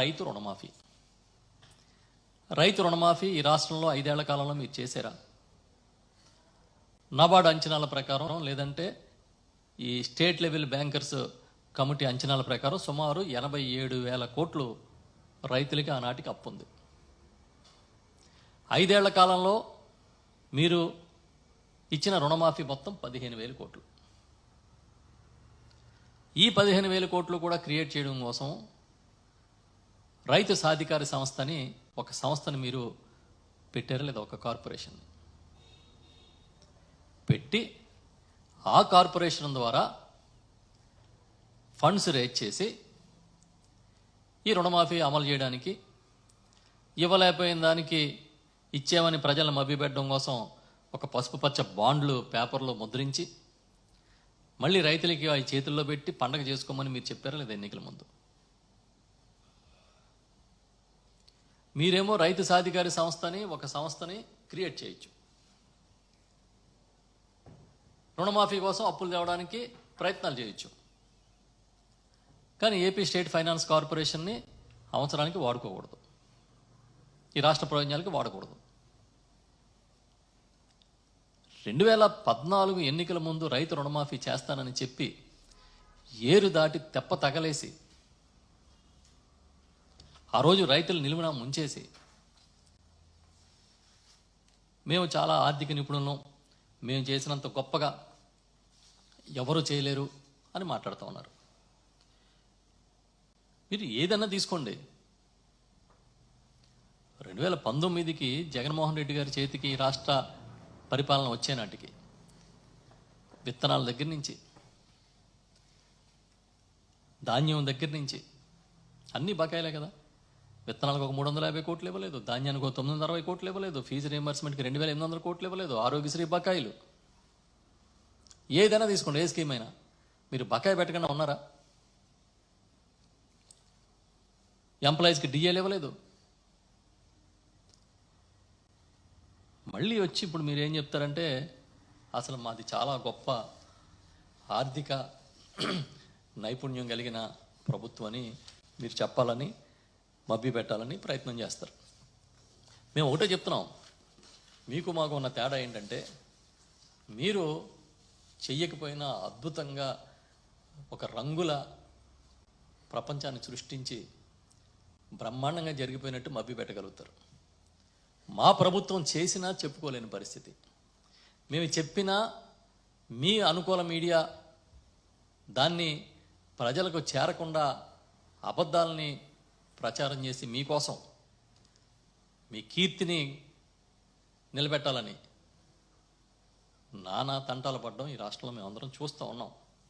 రైతు రుణమాఫీ. రైతు రుణమాఫీ ఈ రాష్ట్రంలో ఐదేళ్ళ కాలంలో మీరు చేశారా? నబార్డ్ అంచనాల ప్రకారం లేదంటే ఈ స్టేట్ లెవెల్ బ్యాంకర్స్ కమిటీ అంచనాల ప్రకారం సుమారు ఎనభై ఏడు వేల కోట్లు రైతులకి ఆనాటికి అప్పు ఉంది. ఐదేళ్ళ కాలంలో మీరు ఇచ్చిన రుణమాఫీ మొత్తం పదిహేను వేల కోట్లు. ఈ పదిహేను వేల కోట్లు కూడా క్రియేట్ చేయడం కోసం రైతు సాధికారి సంస్థని ఒక సంస్థని మీరు పెట్టారు లేదా ఒక కార్పొరేషన్? పెట్టి ఆ కార్పొరేషన్ ద్వారా ఫండ్స్ రేజ్ చేసి ఈ రుణమాఫీ అమలు చేయడానికి ఇవ్వలేకపోయిన దానికి ఇచ్చేవని ప్రజలను మభ్యపెట్టడం కోసం ఒక పసుపు పచ్చ బాండ్లు పేపర్లో ముద్రించి మళ్ళీ రైతులకి అవి చేతుల్లో పెట్టి పండగ చేసుకోమని మీరు చెప్పారా లేదా ఎన్నికల ముందు? మీరేమో రైతు సాధికారి సంస్థని ఒక సంస్థని క్రియేట్ చేయొచ్చు. రుణమాఫీ కోసం అప్పులు తేవడానికి ప్రయత్నాలు చేయొచ్చు. కానీ ఏపీ స్టేట్ ఫైనాన్స్ కార్పొరేషన్ని అవసరానికి వాడుకోకూడదు. ఈ రాష్ట్ర ప్రయోజనాలకి వాడకూడదు. రెండు వేల పద్నాలుగు ఎన్నికల ముందు రైతు రుణమాఫీ చేస్తానని చెప్పి ఏరు దాటి తెప్ప తగలేసి ఆ రోజు రైతులు నిలువున ముంచేసి మేము చాలా ఆర్థిక నిపుణులం మేము చేసినంత గొప్పగా ఎవరు చేయలేరు అని మాట్లాడుతూ ఉన్నారు. మీరు ఏదన్నా తీసుకోండి. రెండు వేల పంతొమ్మిదికి జగన్మోహన్ రెడ్డి గారి చేతికి రాష్ట్ర పరిపాలన వచ్చే నాటికి విత్తనాల దగ్గర నుంచి ధాన్యం దగ్గర నుంచి అన్ని బకాయిలే కదా. విత్తనాలకు ఒక మూడు వందల యాభై కోట్లు ఇవ్వలేదు ధాన్యానికి ఒక తొమ్మిది వందల అరవై కోట్లు ఇవ్వలేదు ఫీజు రియంబర్స్మెంట్కి రెండు వేల ఎనిమిది వందల కోట్లు ఇవ్వలేదు ఆరోగ్యశ్రీ బకాయిలు. ఏదైనా తీసుకోండి ఏ స్కీమ్ అయినా. మీరు బకాయి పెట్టకుండా ఉన్నారా? ఎంప్లాయీస్కి డిఏలు ఇవ్వలేదు. మళ్ళీ వచ్చి ఇప్పుడు మీరు ఏం చెప్తారంటే అసలు మాది చాలా గొప్ప ఆర్థిక నైపుణ్యం కలిగిన ప్రభుత్వం అని మీరు చెప్పాలని మభ్య పెట్టాలని ప్రయత్నం చేస్తారు. మేము ఒకటే చెప్తున్నాం. మీకు మాకు ఉన్న తేడా ఏంటంటే మీరు చెయ్యకపోయినా అద్భుతంగా ఒక రంగుల ప్రపంచాన్ని సృష్టించి బ్రహ్మాండంగా జరిగిపోయినట్టు మభ్య పెట్టగలుగుతారు. మా ప్రభుత్వం చేసినా చెప్పుకోలేని పరిస్థితి. మేము చెప్పినా మీ అనుకూల మీడియా దాన్ని ప్రజలకు చేరకుండా అబద్ధాలని ప్రచారం చేసి మీకోసం మీ కీర్తిని నిలబెట్టాలని నానా తంటాలు పడ్డం ఈ రాష్ట్రంలో మేము అందరం చూస్తూ ఉన్నాం.